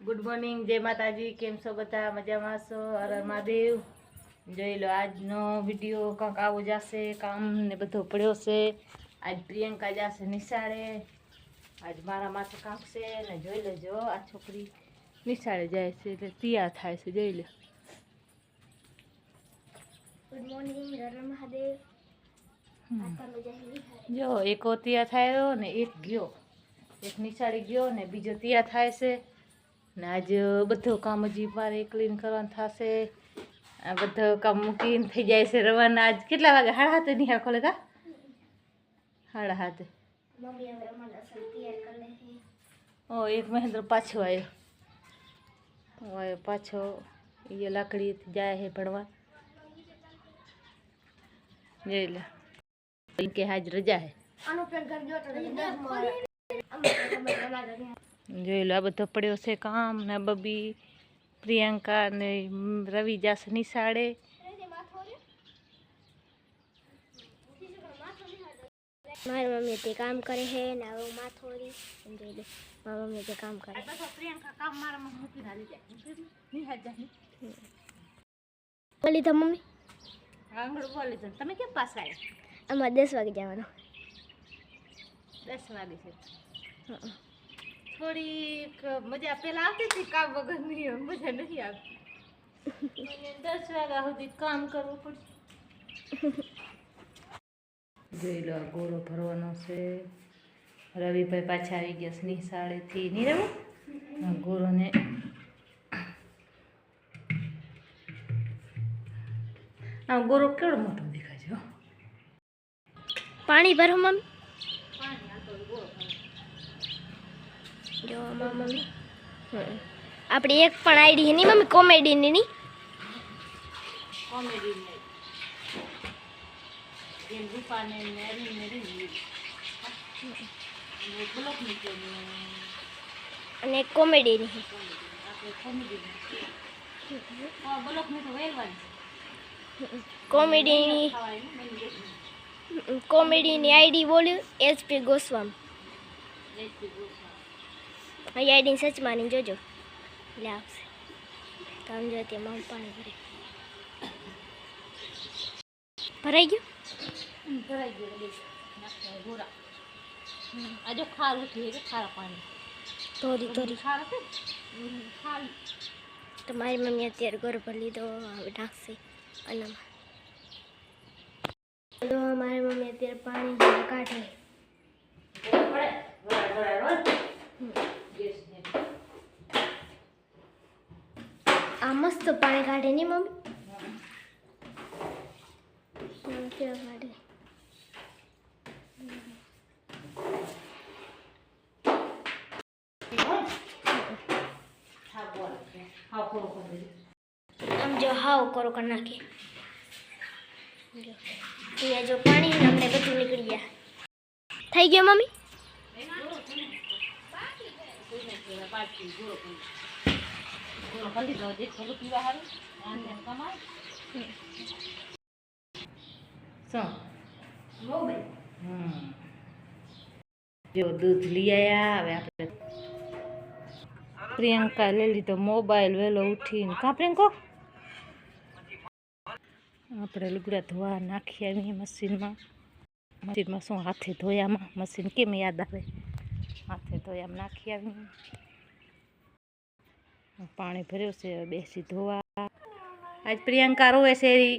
Good morning જય માતાજી કેમ છો બધા? મજામાં છો હર હર મહાદેવ. જોઈ લો આજનો વીડિયો કંઈક આવો જશે કામ ને બધો પડ્યો છે. આજ પ્રિયંકા જશે નિશાળે. આજ મારા માથે કામ છે ને જોઈ લેજો આ છોકરી નિશાળે જાય છે એટલે તૈયાર થાય છે જોઈ લો. ગુડ મોર્નિંગ હર હર મહાદેવ આટલા મજા આવી જો એક તૈયાર થયો ને એક ગયો. એક નિશાળે ગયો ને બીજો તૈયાર થાય છે. ને આજ બધું કામ હજી મારે ક્લીન કરવાનું થશે. આ બધું કામ મૂકીને થઈ જાય છે રવાના. આજ કેટલા વાગે? સાડા હાથે નિહાળ ખોલે કા? સાડા હાથે મમ્મી હવે અમારા અસલ તૈયાર કરી લે છે. ઓ એક મહેન્દ્ર પાછો આવ્યો હવે પાછો એ લાકડી જાય છે ભણવા. જોઈ લે. એમ કે આજ રજા છે. જોઈ લો આ બધો પડ્યો છે કામ ને બબી પ્રિયંકા ને રવિ જાસ નિશાળે. મારી મમ્મી તે કામ કરે છે ને હવે હું માથોડી સમજાઈ દે મારી મમ્મી તે કામ કરે પ્રિયંકા કામ મારામાં મૂકી ના લીધા બોલી તો મમ્મી. આંગળ બોલી તો. તમે કેમ પાસ આવ્યા? અમારે દસ વાગે જવાનું. દસ વાગે છે. થોડીક મજા પેલા આવતી હતી કામ વગરની મજા નથી આવતી. દસ વાગ્યા સુધી કામ કરવું પડશે. જોઈ લો ગોળો ભરવાનો છે. રવિભાઈ પાછા આવી ગયા છે નિશાળેથી નહીં રવિ ગોળોને આ ગોરો કેવડો મોટો દેખાય છે પાણી ભરો મમ્મી. જો મમ્મી. આપણી એક પણ આઈડી છે નહીં મમ્મી કોમેડીની ની? કોમેડી ને. એમ રૂપાને ને. અરીને રીંગી અને કોમેડીની કોમેડી ની કોમેડીની કોમેડીની આઈડી બોલ્યું એચપી ગોસ્વામી. રેસીપી ગોસવા અહીં આઈડી સચ માની જોજો. એટલે આવશે. કામ જો તેમાં પાણી ભરે. ભરાઈ ગયું? ભરાઈ ગયો આજે ખારું આ જો ખાર ખારા પાણી. ધોરી ધોરી. ખારા ને તો મારી મમ્મી અત્યારે ગોર ભરી લીધો હવે નાખશે અને મારી મમ્મી અત્યારે પાણી કાઢે. પાણી કાઢે નહીં મમ્મી હમ, કેવું કાઢે હા બોલ હા ખોરો ખોરો આમ જો હાવ કરો કરી નાખે જો અહીંયા જો પાણી ને આપણે બધું નીકળી ગયા થઈ ગયો મમ્મી જો દૂધ લઈ આવ્યા હવે આપણે પ્રિયંકા લઈ લીધો મોબાઈલ વહેલો ઉઠીને. કા પ્રિયંકો? આપણે લુગડા ધોવા નાખી આવીએ મશીનમાં. મશીનમાં શું હાથે ધોયામાં? મશીન કેમ યાદ આવે? હાથે ધોયામાં નાખી આવીએ. પાણી ભર્યું છે બેસી ધોવા. આજ પ્રિયંકા રોવે છે ઈ.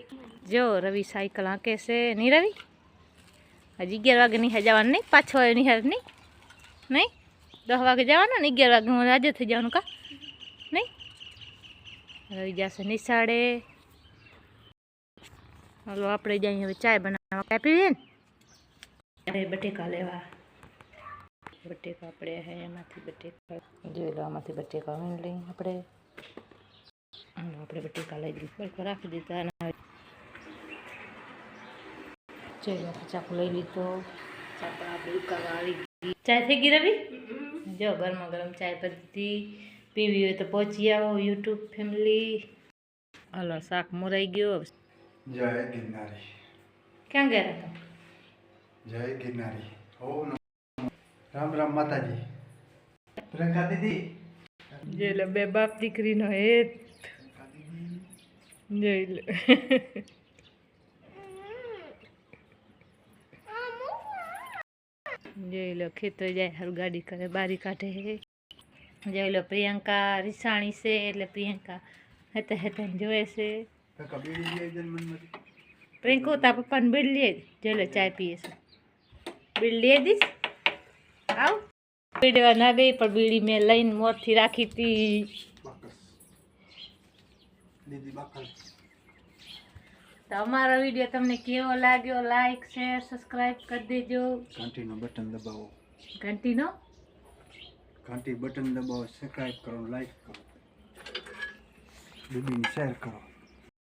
જો રવિ સાયકલ હાંકે છે નહીં રવિ હજી અગિયાર વાગે નિહાળ જવાનું નહીં પાછો આવ્યો નિહાળ નહીં નહીં દસ વાગે જવાનું ને અગિયાર વાગે હું આજે થઈ જવાનું કા નહીં રવિ જશે નિશાળે હાલો આપણે જઈએ હવે ચાય બનાવવા કાંઈ પીવીએ ને અરે બટેકા લેવા બટેકા આપણે હે એમાંથી બટેકા જોઈ લો આમાંથી બટેકા વીણ લઈએ આપણે. હાલો આપણે બટેકા લઈ બટેકા રાખી દીધા અને જોઈ ચાકુ લઈ લીધો ચાકુ આપણે આવી ગઈ થઈ ગઈ રવિ જો ગરમા ગરમ ચાય પત્તી પીવી હોય તો પહોંચી આવો યુટ્યુબ ફેમિલી હાલો શાક મોરાઈ ગયો જય ગિરનારી ક્યાં ગયા હતા જય ગિરનારી ઓમ રામ રામ માતાજી પ્રિયંકા દીદી જે લો બે બાપ દીકરીનો હેત જોઈ લો જોઈ લો ખેતર જાય હારું ગાડી કરે બારી કાઢે. જોઈ લો પ્રિયંકા રીસાણી છે એટલે પ્રિયંકા હેતા હેતા જોવે છે. પ્રિયંકો તા પપ્પાને બીડ લે જોઈ લો ચાય પીએ છે. બીડ લે દીશ આવ. પીડવા ના ગઈ પણ બીડી મેં લઈને મોતથી રાખી હતી દીદી બાકસ તો અમારો વીડિયો તમને કેવો લાગ્યો? લાઈક શેર સબસ્ક્રાઈબ કરી દેજો. ઘંટીનો બટન દબાવો. ઘંટીનો? ઘંટી બટન દબાવો સબસ્ક્રાઇબ કરો લાઈક કરો. દીદીને શેર કરો.